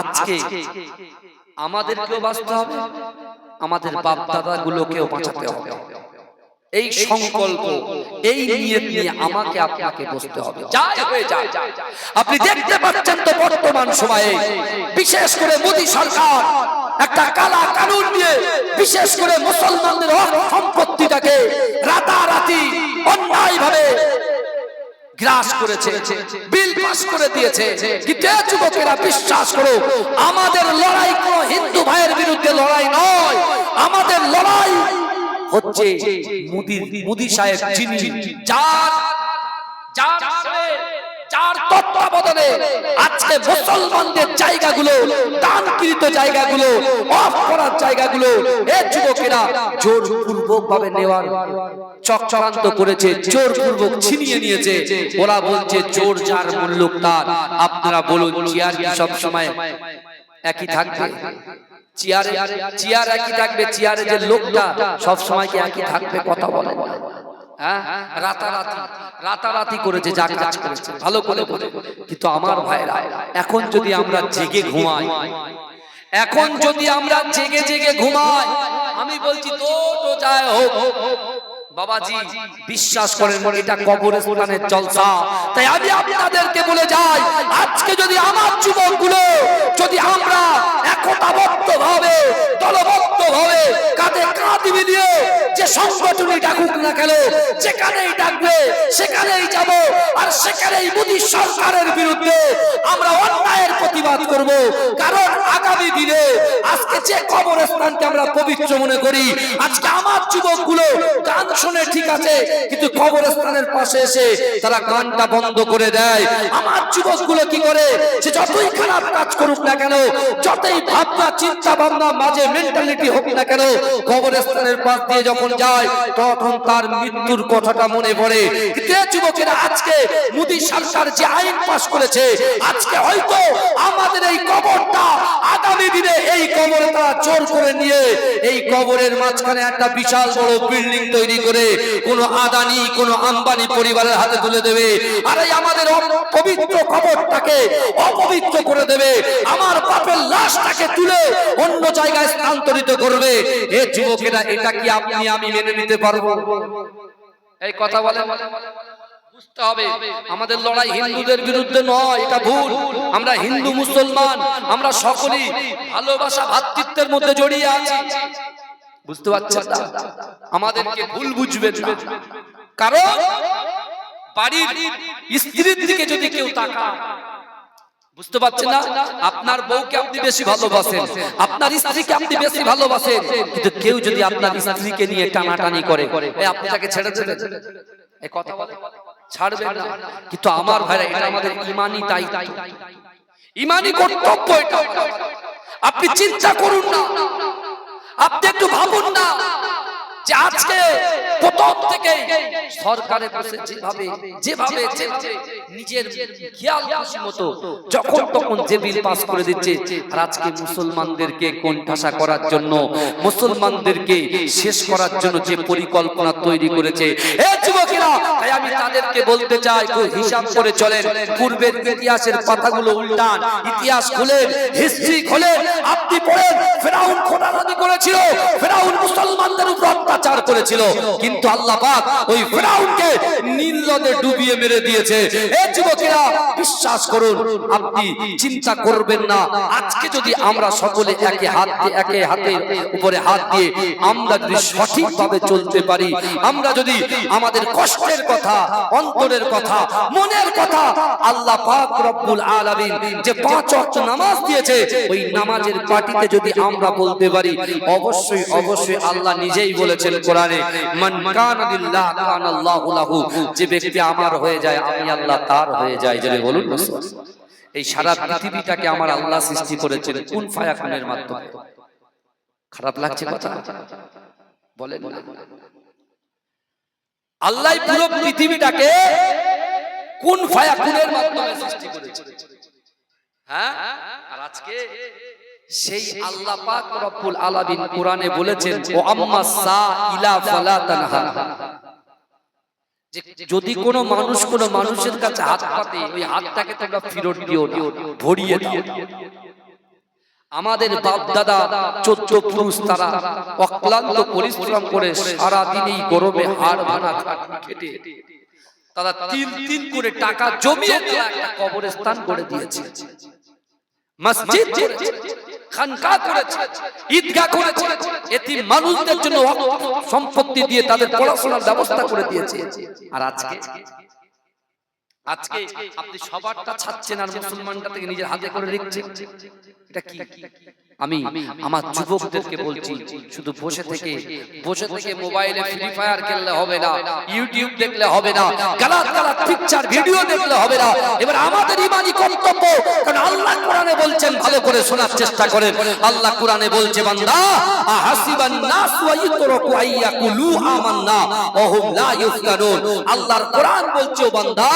আজকে আমাদেরকেও বাঁচতে হবে, আমাদের বাপ দাদা গুলোকেও বাঁচাতে হবে। এই সংকল্প, এই নিয়ত নিয়ে আমাকে, আপনাকে বসতে হবে। যাই হয়ে যায় আপনি দেখতে পাচ্ছেন তো বর্তমান সময়ে, বিশেষ করে মোদী সরকার একটা কালা কানুন নিয়ে, বিশেষ করে মুসলমানদের সম্পত্তিটাকে রাতারাতি অন্যায় ভাবে গ্রাস আমাদের লড়াই কোন হিন্দু ভাইয়ের বিরুদ্ধে লড়াই নয়। আমাদের লড়াই হচ্ছে সাহেব যার তত্ত্বাবধানে আজকে মুসলমানদের জায়গাগুলো, দানকৃত জায়গাগুলো অফ করার জায়গাগুলো এ যুবকেরা জোরপূর্বক ভাবে নেওয়ার চক্রান্ত করেছে, জোরপূর্বক ছিনিয়ে নিয়েছে। ওরা বলছে চোর যার মূল্য তার। আপনারা বলুন, চেয়ার কি সব সময় একই থাকবে? চেয়ারে, চেয়ার একই থাকবে, চেয়ারে যে লোকটা সব সময় কি একই থাকবে? কথা বলে হ্যাঁ? রাতারাতি। রাতারাতি করেছে, যা কাজ করেছে। ভালো করে বলে। কিন্তু আমার ভাইরা, এখন যদি আমরা জেগে ঘুমাই, এখন যদি আমরা জেগে জেগে ঘুমাই, আমি বলছি, তো যায় হোক। বাবাজি, বিশ্বাস করেন, এটা কবরস্থানের জলসা। তাই আমি আপনাদেরকে বলে যাই, আজকে যদি আমার যুবকগুলো, যদি আমরা ভাবে কাঁধে কাঁধ মিলিয়ে যে সংগঠনই ডাকুক না কেন, যেখানেই ডাকবে, সেখানেই যাব আর সেখানেই মোদী সরকারের বিরুদ্ধে আমরা অন্যায়ের প্রতিবাদ করব। কারণ আগামী দিনে আজকে যে কবরস্থানকে আমরা পবিত্র মনে করি, আজকে আমার যুবকগুলো গান শুনে ঠিক আছে, কিন্তু কবরস্থানের পাশে এসে তারা গানটা বন্ধ করে দেয়। আমার যুবকগুলো কি করে? সে যতই খারাপ কাজ করুক না কেন, যতই ভাবনা, চিন্তা ভাবনা, মাঝে মেন্টালিটি হোক না কেন কবরস্থানের পাশ দিয়ে যখন যায়, তখন তার মৃত্যুর কথাটা মনে পড়ে। যুবকেরা আজকে মোদী সরকার যে আইন পাশ করেছে, আজকে হয়তো আমাদের এই কবরটা আগামী দিনে এই কবরে তারা চোর করে নিয়ে, এই কবরের মাঝখানে একটা বিশাল বড় বিল্ডিং তৈরি করে, কোন আদানি, কোন আম্বানি পরিবারের হাতে তুলে দেবে। আর এই আমাদের অপ- পবিত্র কবরটাকে অপবিত্র করে দেবে। আমার লাশটাকে তুলে অন্য জায়গায় স্থানান্তরিত করবে। এ যুবকেরা, এটা কি আপনি আমি মেনে নিতে পারব? এই কথা বলে আমাদের লড়াই হিন্দুদের বিরুদ্ধে নয়, এটা ভুল। আমরা হিন্দু, মুসলমান, আমরা সকলেই ভালোবাসা ভ্রাতৃত্বের মধ্যে জড়িয়ে আছি। বুঝতে পারছেন আমাদেরকে ভুল বুঝবেন কারণ বাড়ির স্ত্রীর দিকে যদি কেউ তাকায় বুঝতে পারছেন না? আপনার বউকে আপনি বেশি ভালোবাসেন, আপনার স্ত্রীকে আপনি বেশি ভালোবাসেন, কিন্তু কেউ যদি আপনার স্ত্রীকে নিয়ে টানাটানি করে আপনি তাকে ছেড়ে দেবেন? এই কথা ছাড়বেন না। কিন্তু আমার ভাইরা, এটা আমাদের ইমানি দায়িত্ব। ইমানি কর্তব্য এটা। আপনি চিন্তা করুন না। আপনি একটু ভাবুন না। যে আজকে প্রথম থেকে যেভাবে যেভাবে নিজের খেয়াল মতো যখন তখন যে বিল পাস করে দিচ্ছে আজকে মুসলমানদেরকে করার জন্য, মুসলমানদেরকে শেষ করার জন্য যে পরিকল্পনা তৈরি করেছে। তাই আমি তাদেরকে বলতে চাই হিসাব করে চলেন। পূর্বের ইতিহাসের পাতাগুলো উল্টান, ইতিহাস খুলেন হিস্ট্রি খুলেন আপনি পড়েন ফেরাউন খোদারাদি করেছিল। ফেরাউন মুসলমানদের উপর অত্যাচার করেছিল। কিন্তু আল্লাহ পাক ওই ফেরাউনকে নীল নদে ডুবিয়ে মেরে দিয়েছে। এই যুবকেরা, বিশ্বাস করুন, আপনি চিন্তা করবেন না। আজকে যদি আমরা সকলে একে হাত দিয়ে, একে হাতের উপরে হাত দিয়ে আমরা যদি সঠিকভাবে চলতে পারি, আমরা যদি আমাদের কষ্টের কথা, অন্তরের কথা, মনের কথা আল্লাহ পাক রব্বুল আলামিন যে পাঁচ ওয়াক্ত নামাজ দিয়েছে, ওই নামাজের পার্টিতে যদি আমরা বলতে পারি অবশ্যই অবশ্যই আল্লাহ নিজেই বলেছেন কোরআনে মান কানা লিল্লাহ কানা আল্লাহু লাহু যে ব্যক্তি আমার হয়ে যায় আমি আল্লাহ তার হয়ে যাই যদি বলুন এই সারা পৃথিবীটাকে আমার আল্লাহ সৃষ্টি করেছেন। কোন ফায়াখানের মাধ্যমে? খারাপ লাগছে কথা? বলেন না। আল্লাহ পুরো পৃথিবীটাকে কোন ফায়াকুনের মাধ্যমে সৃষ্টি করেছে? হ্যাঁ? আর আজকে সেই আল্লাহ পাক রব্বুল আলামিন কোরআনে বলেছেন ও আম্মা সা ইলা ফালা তানহা। যদি কোনো মানুষ কোনো মানুষের কাছে হাত পাতে ওই হাতটাকে তোমরা ফিরত দিও ভরিয়ে দিও। আমাদের বাপ দাদা চোদ্দ পুরুষ তারা অক্লান্ত পরিশ্রম করে সারা দিন এই গরমে হাড় ভাঙা খেটে তারা তিন তিন করে টাকা জমিয়ে একটা কবরস্থান করে দিয়েছে। মসজিদ খানকা করেছে, ঈদগাহ করেছে এটি মানুষদের জন্য সম্পত্তি দিয়ে তাদের পড়াশোনার ব্যবস্থা করে দিয়েছে। আর আজকে? আজকে আপনি সবারটা ছাড়ছেন আর মুসলমানটা থেকে নিজের হাতে করে রেখেছেন। এটা কি? আমি আমার যুবকদেরকে বলছি শুধু বসে থেকে বসে থেকে মোবাইলে ফ্রি ফায়ার খেললে হবে না ইউটিউব দেখলে হবে না গালাত গালাত পিকচার ভিডিও দেখলে হবে না। এবার আমাদের ইমানি কর্তব্য কারণ আল্লাহ কোরআনে বলছেন ভালো করে শোনার চেষ্টা করেন। আল্লাহ কোরআনে বলছে বান্দা আহাসিবান নাস ওয়া ইতরাকু আইয়াকুলু আমান্না ওয়া হুম লা ইফতানুন আল্লাহর কোরআন বলছে ও বান্দা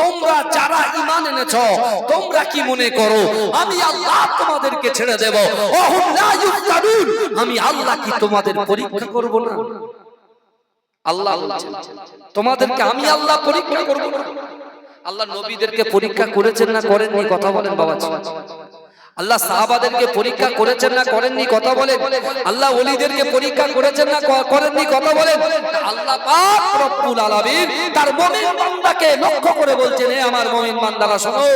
তোমরা যারা ইমান এনেছো তোমরা কি মনে করো? আমি আল্লাহ তোমাদেরকে ছেড়ে দেব। আমি আল্লাহ কি তোমাদের পরীক্ষা করব না? আল্লাহ তোমাদেরকে আমি আল্লাহ পরীক্ষা করব না। আল্লাহ নবীদেরকে পরীক্ষা করেছেন না করেননি, কথা বলেন বাবা আল্লাহ সাহাবাদেরকে পরীক্ষা করেছেন না করেননি, কথা বলেন। আল্লাহ ওলিদেরকে পরীক্ষা করেছেন না করেননি, কথা বলেন। আল্লাহ পাক রব্বুল আলামিন তার মুমিন বান্দাকে লক্ষ্য করে বলছেন হে আমার মুমিন বান্দারা, শোনো।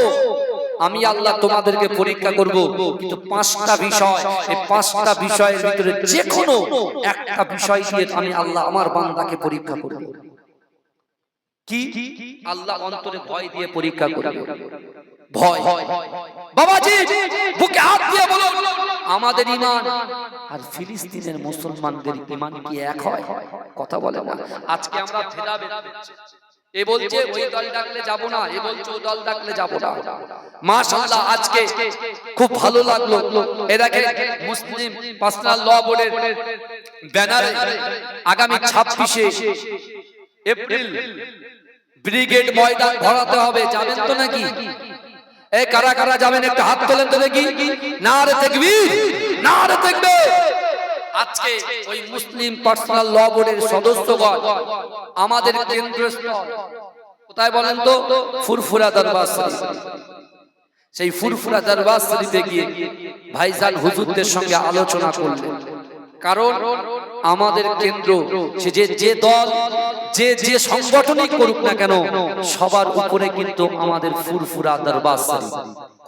আমি আল্লাহ তোমাদেরকে পরীক্ষা করব, কিন্তু পাঁচটা বিষয়, এই পাঁচটা বিষয়ের ভিতরে যে কোনো একটা বিষয় দিয়ে আমি আল্লাহ আমার বান্দাকে পরীক্ষা করব। কি? আল্লাহ অন্তরে ভয় দিয়ে পরীক্ষা করবে। মুসলমানদের ইমান কি এক হয়? কথা বলে আজকে আমরা। এ বলছে, ওই দল ডাকলে যাব না, এ বলছে ওই দল ডাকলে যাব না। মাশাআল্লাহ, আজকে খুব ভালো লাগল। এ দেখে মুসলিম পার্সোনাল ল বোর্ডের ব্যানারে আগামী 26 এপ্রিল ব্রিগেড ময়দান ভরাতে হবে। যাবেন তো নাকি? এই কারা কারা যাবেন, একটু হাত তোলেন তো দেখি। না রে দেখবি না রে দেখবে আজকে ওই মুসলিম পার্সোনাল ল বোর্ডের সদস্যগণ আমাদের কেন্দ্রস্থল। কোথায় বলেন তো? ফুরফুরা দরবার সেই ফুরফুরা দরবার শরীফে গিয়ে ভাইজান হুজুরদের সঙ্গে আলোচনা করলেন। কারণ আমাদের কেন্দ্র যে যে দল, যে যে সংগঠনই করুক না কেন, সবার উপরে কিন্তু আমাদের ফুরফুরা দরবার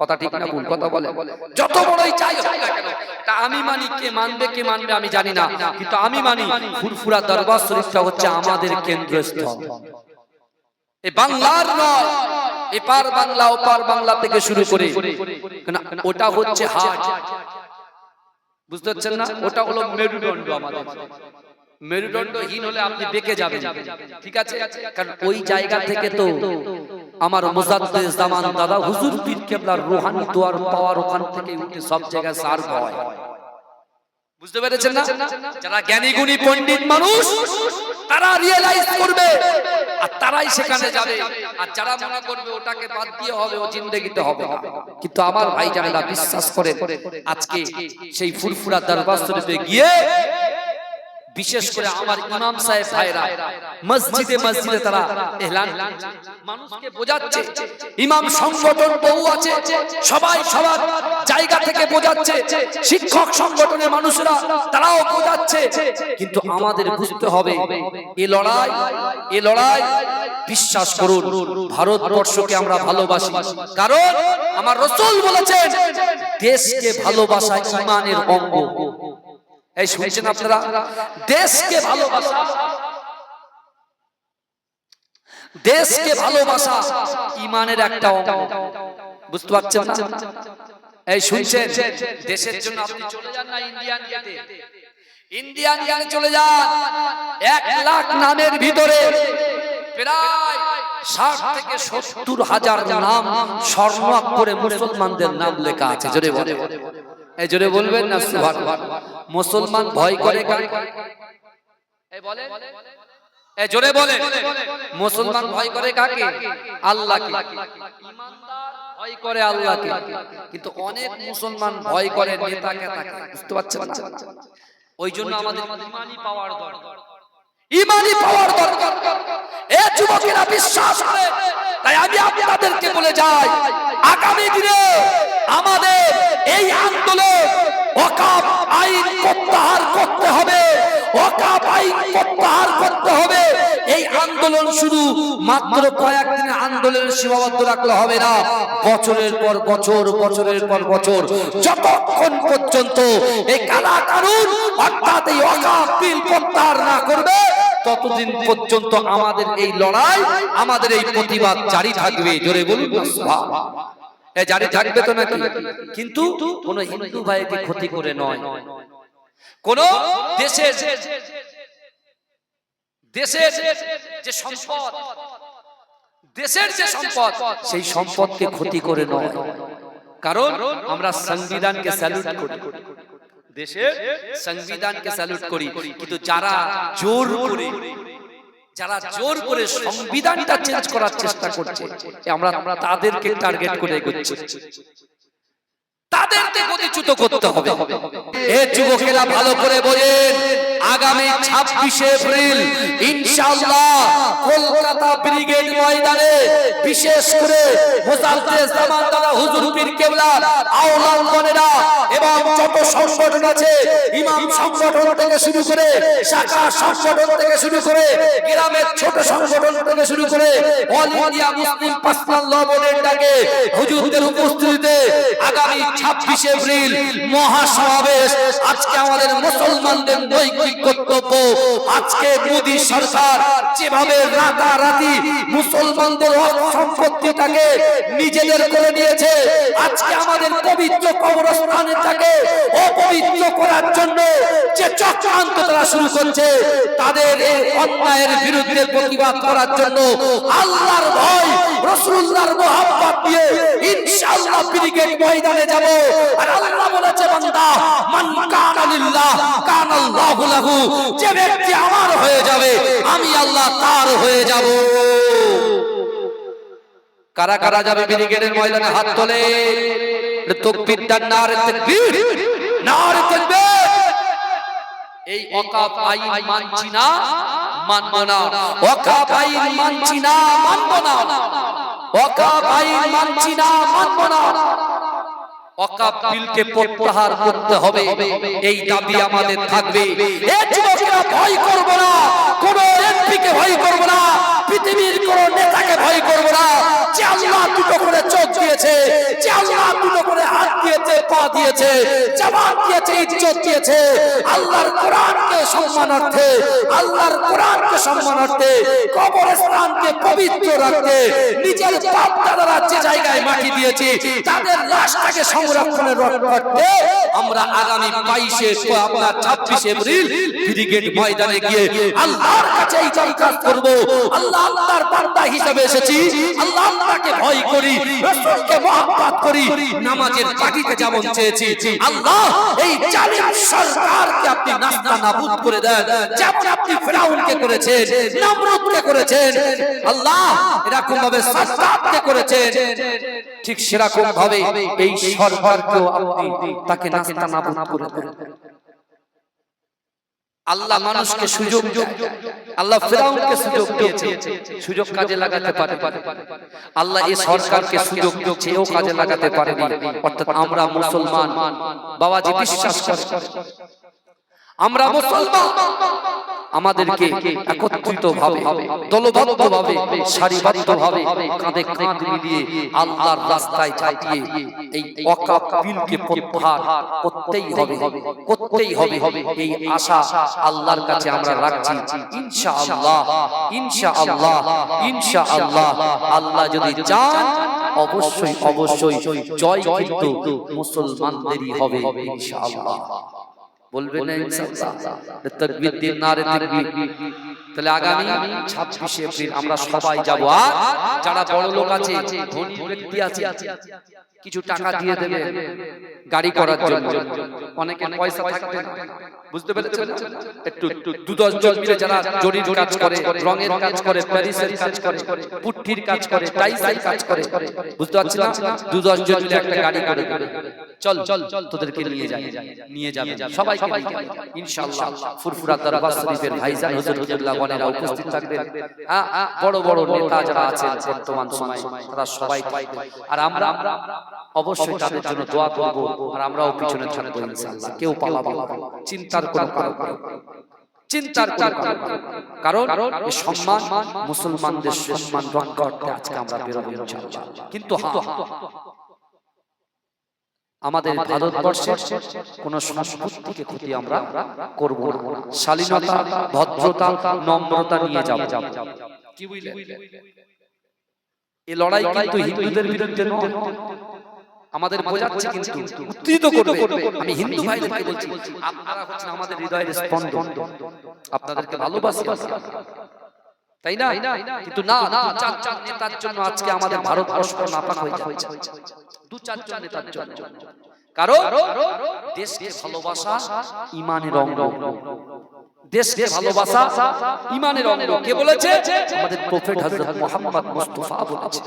কথা ঠিক না ভুল? কথা বলে। যত বড়ই চাই তা আমি মানি, কে মানবে কে মানবে আমি জানি না। কিন্তু আমি মানি, ফুরফুরা দরবার শরীফটা হচ্ছে আমাদের কেন্দ্রস্থল। এই বাংলার নয়, এপার বাংলা, ওপার বাংলা থেকে শুরু করে ওটা হচ্ছে হাট। বুঝতে পারছেন না? ওটা হলো মেরুদণ্ড আমাদের। মেরুদণ্ডহীন হলে আপনি বেঁকে যাবেন। ঠিক আছে? কারণ ওই জায়গা থেকে তো আমার মুজাদ্দেদ জামান দাদা হুজুর পীর কেবলার রোহানি দোয়ার পাওয়ার ওখান থেকে উঠে সব জায়গায় সার হয়। বুঝতে পেরেছেন না? যারা জ্ঞানী গুণী পণ্ডিত মানুষ তারা রিয়েলাইজ করবে আর তারাই সেখানে যাবে। আর যারা মনে করবে ওটাকে বাদ দিয়ে হবে ও জিন্দেগিতে হবে। না কিন্তু আমার ভাই যারা বিশ্বাস করে আজকে সেই ফুরফুরা দরবার শরীফে গিয়ে বিশেষ করে আমার ইমাম সাহেব ভাইরা, মসজিদে মসজিদে তারা এলান মানুষকে বোঝাচ্ছে, ইমাম সংগঠন বহু আছে, সবাই সবার জায়গা থেকে বোঝাচ্ছে, শিক্ষক সংগঠনের মানুষরা তারাও বোঝাচ্ছে। কিন্তু আমাদের বুঝতে হবে, এ লড়াই এ লড়াই, বিশ্বাস করুন, ভারতবর্ষকে আমরা ভালোবাসি। কারণ আমার রসুল বলেছেন, দেশকে ভালোবাসা ইমানের অঙ্গ। এই শুনছেন আপনারা? দেশকে ভালোবাসা। দেশকে ভালোবাসা ইমানের একটা বুঝতে পারছেন এই শুনছেন? দেশের জন্য আপনি চলে যান না ইন্ডিয়ান গেটে। ইন্ডিয়ান গেটে চলে যান। এক লাখ নামের ভিতরে প্রায় ষাট থেকে সত্তর হাজার নাম স্বর্ণ করে মুসলমানদের নাম লেখা আছে। জোরে বলে এই জোরে বলবেন না? সুভান মুসলমান ভয় করে বলে জোরে বলে মুসলমান ভয় করে কাকে? আল্লাহকে। ভয় করে আল্লাহকে। কিন্তু অনেক মুসলমান ভয় করে নেতাকে তাকে। বুঝতে পারছেন ওই জন্য আমাদের ইমানি পাওয়ার দরকার। ইমানি পাওয়ার দরকার। এ যুবকেরা বিশ্বাস করে। তাই আমি আপনাদেরকে বলে যাই আগামী দিনে আমাদের এই আন্দোলন আইন প্রত্যাহার করতে হবে। আইন প্রত্যাহার করতে হবে। এই আন্দোলন মাত্র কয়েকদিনের আন্দোলনের সীমাবদ্ধ রাখলে হবে না। বছরের পর বছর, বছরের পর বছর, যতক্ষণ পর্যন্ত এই কালা কানুন অর্থাৎ এই বিল প্রত্যাহার না করবে, ততদিন পর্যন্ত আমাদের এই লড়াই, আমাদের এই প্রতিবাদ জারি থাকবে। জোরে বলুন জারি থাকবে তো নাকি? কিন্তু কোন হিন্দু ভাইকে ক্ষতি করে নয়। কোন দেশের দেশের যে সম্পদ দেশের যে সম্পদ সেই সম্পদকে ক্ষতি করে নয়। কারণ আমরা সংবিধানকে স্যালুট করি। দেশের সংবিধানকে স্যালুট করি। কিন্তু যারা জোর করে যারা জোর করে সংবিধানটা চেঞ্জ করার চেষ্টা করছে আমরা তাদেরকে টার্গেট করে এগোচ্ছি। তাদেরকে গতিচ্যুত করতে হবে। এ যুবকেরা ভালো করে বোঝেন আগামী ছাব্বিশে এপ্রিল কলকাতা ব্রিগেড ময়দানে, বিশেষ করে হুজুর পীর কেবলা আওলাদগণেরা এবং যত সংগঠন আছে, ইমাম সংগঠন থেকে শুরু করে, শাখা সংগঠন থেকে শুরু করে, গ্রামের ছোট সংগঠন থেকে শুরু করে, all India Muslim personal law বোর্ডের ডাকে হুজুরদের উপস্থিতিতে আগামী ছাব্বিশে এপ্রিল মহাসমাবেশ। আজকে আমাদের মুসলমানদের নৈতিক কর্তব্য আজকে মোদী সরকার যেভাবে রাতারাতি মুসলমানদের সম্পত্তিটাকে নিজেদের করে নিয়েছে আজকে আমাদের পবিত্র কবরস্থানটাকে অপবিত্র করার জন্য যে চক্রান্ত তারা শুরু করছে, তাদের এই অন্যায়ের বিরুদ্ধে প্রতিবাদ করার জন্য আল্লাহর ভয় রসুল্লাহর মোহাম্মত দিয়ে ইনশাআল্লাহ ব্রিগেড ময়দানে যাব। আর আল্লাহ বলেছে, বান্দা, মান কানা লিল্লাহ আল্লাহু লাহু, যে ব্যক্তি আমার হয়ে যাবে, আমি আল্লাহ তার হয়ে যাব। কারা কারা যাবে ব্রিগেডের ময়দানে হাত তোলে? তকবীর দান নারে তাকবীর নারে তাকবীর। এই ওয়াকাফ আইন মানছি না, মানব না। ওয়াকাফ আইন মানছি না, মানব না। ওয়াকাফ আইন মানছি না, মানব না। বিলকে প্রত্যাহার করতে হবে। এই দাবি আমাদের থাকবে। ভয় করব না। কোন এমপিকে ভয় করব না। পৃথিবীর কোন নেতাকে ভয় করব না। যে আল্লাহ দুটো করে চোখ দিয়েছে, যে আল্লাহ দুটো করে হাত দিয়েছে, পা দিয়েছে দিয়েছে, ইজ্জত দিয়েছে। আল্লাহর কোরআনকে সম্মানার্থে, আল্লাহর কোরআনকে সম্মানার্থে, কবরস্থানকে পবিত্র রাখতে, নিজের বাপ দাদারা জায়গায় মাটি দিয়েছে। তাদের লাশটাকে সংরক্ষণের করতে আমরা আগামী বাইশে আপনার ছাব্বিশে এপ্রিল ব্রিগেড ময়দানে গিয়ে আল্লাহর কাছে এই কাজ করব। আল্লাহ আল্লাহর বান্দা হিসেবে এসেছি। আল্লাহ আল্লাহকে ভয় করি, রাসূলকে করি, নামাজের পাটিতে যেমন চেয়েছি। আল্লাহ, এই জালিম সরকারকে আপনি নাস্তা নাবুদ করে দেন। যেমন আপনি ফিরাউনকে করেছেন, নমরুদকে করেছেন। আল্লাহ এরকম ভাবে সাদ্দাতকে করেছেন। ঠিক সেরকম ভাবে এই সরকারকেও আপনি তাকে নাস্তা নাবুদ করে দেন। আল্লাহ মানুষকে সুযোগ আল্লাহ ফেরাউনকে সুযোগ দিয়েছে সুযোগ কাজে লাগাতে পারে। আল্লাহ এই সরকারকে সুযোগ দিচ্ছে এও কাজে লাগাতে পারে অর্থাৎ আমরা মুসলমান, বাবাজি বিশ্বাস করে আমরা মুসলমান। আমাদেরকে একত্রিত ভাবে দলবদ্ধ ভাবে সারিবদ্ধ ভাবে কাঁধে কাঁধ মিলিয়ে আল্লাহর রাস্তায় চাইয়ে এই ওয়াকাফ বিলকে প্রত্যাহার করতেই হবে করতেই হবে। এই আশা আল্লাহর কাছে আমরা রাখছি। ইনশাআল্লাহ ইনশাআল্লাহ ইনশাআল্লাহ। আল্লাহ যদি চান, অবশ্যই অবশ্যই জয় কিন্তু মুসলমানদেরই হবে, ইনশাআল্লাহ। বলবেন না ইনশাআল্লাহ তাকবীর দিন নারে তাকবীর তাহলে আগামী 26 এপ্রিল আমরা সবাই যাব। আর যারা বড় লোক আছে কিছু টাকা দিয়ে দেবে, গাড়ি করার জন্য। অনেকে পয়সা থাকবে বুঝতে পেরেছেন? একটু দু দশ জন মিলে যারা জরির কাজ করে, রঙের কাজ করে, প্যারিসের কাজ করে পুট্টির কাজ করে, টাইসের কাজ করে, বুঝতে পারছেন না? দু দশ জন মিলে একটা গাড়ি করে। চল চল চল, তোদেরকে নিয়ে যাই, নিয়ে যাবে। সবাই যাবে। ইনশাআল্লাহ ফুরফুরা দরবার শরীফের ভাইজান হুজুর উপস্থিত থাকবেন। হ্যাঁ, বড় বড় নেতা যারা আছেন বর্তমান সময়ে তারা সবাই আর আমরা অবশ্যই তাদের জন্য দোয়া করব আর আমরাও পিছনে থাকব ইনশাআল্লাহ। কেউ পালাবো না। চিন্তার কোনো কারণ চিন্তার কারণ সম্মান মুসলমানদের সম্মান রক্ষা করতে আজকে আমরা বেরোবো ইনশাআল্লাহ। কিন্তু হ্যাঁ। আমাদের ভারতবর্ষের কোন সংস্কৃতিকে ক্ষতি আমরা করব না। শালীনতা ভদ্রতা নম্রতা নিয়ে যাব। কি বুঝলেন এই লড়াই কিন্তু হিন্দুদের বিরুদ্ধে নয়। আমাদের বোঝাচ্ছে কিন্তু উত্তেজিত করবে। আমি হিন্দু ভাইদেরকে বলছি আপনারা হচ্ছেন আমাদের হৃদয়ের স্পন্দন। আপনাদেরকে ভালোবাসি। তাই না? কিন্তু না না চার চার নেতার জন্য আজকে আমাদের ভারতবর্ষ নাপাক হয়ে যাচ্ছে। দু চারজন নেতার জন্য। কারণ? দেশকে ভালোবাসা ইমানের অঙ্গ। দেশকে ভালোবাসা ইমানের অঙ্গ। কে বলেছে? আমাদের প্রফেট হযরত মুহাম্মদ মুস্তাফা বলেছে।